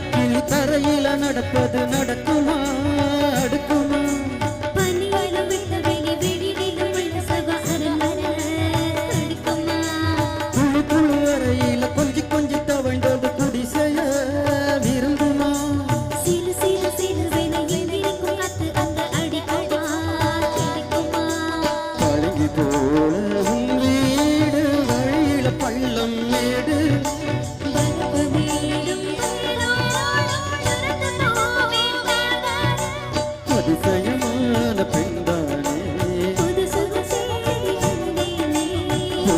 எனக்கு தரையில நடப்பது நடக்குமா? அடுக்குமா? குழு குழு அறையில கொஞ்சி கொஞ்சி தவழ்ந்தது குடிசைய விரும்புமா? பழகி போல வீடு வழியில பள்ளம் மேடு. அதிசயமான பெண்தானே ஓ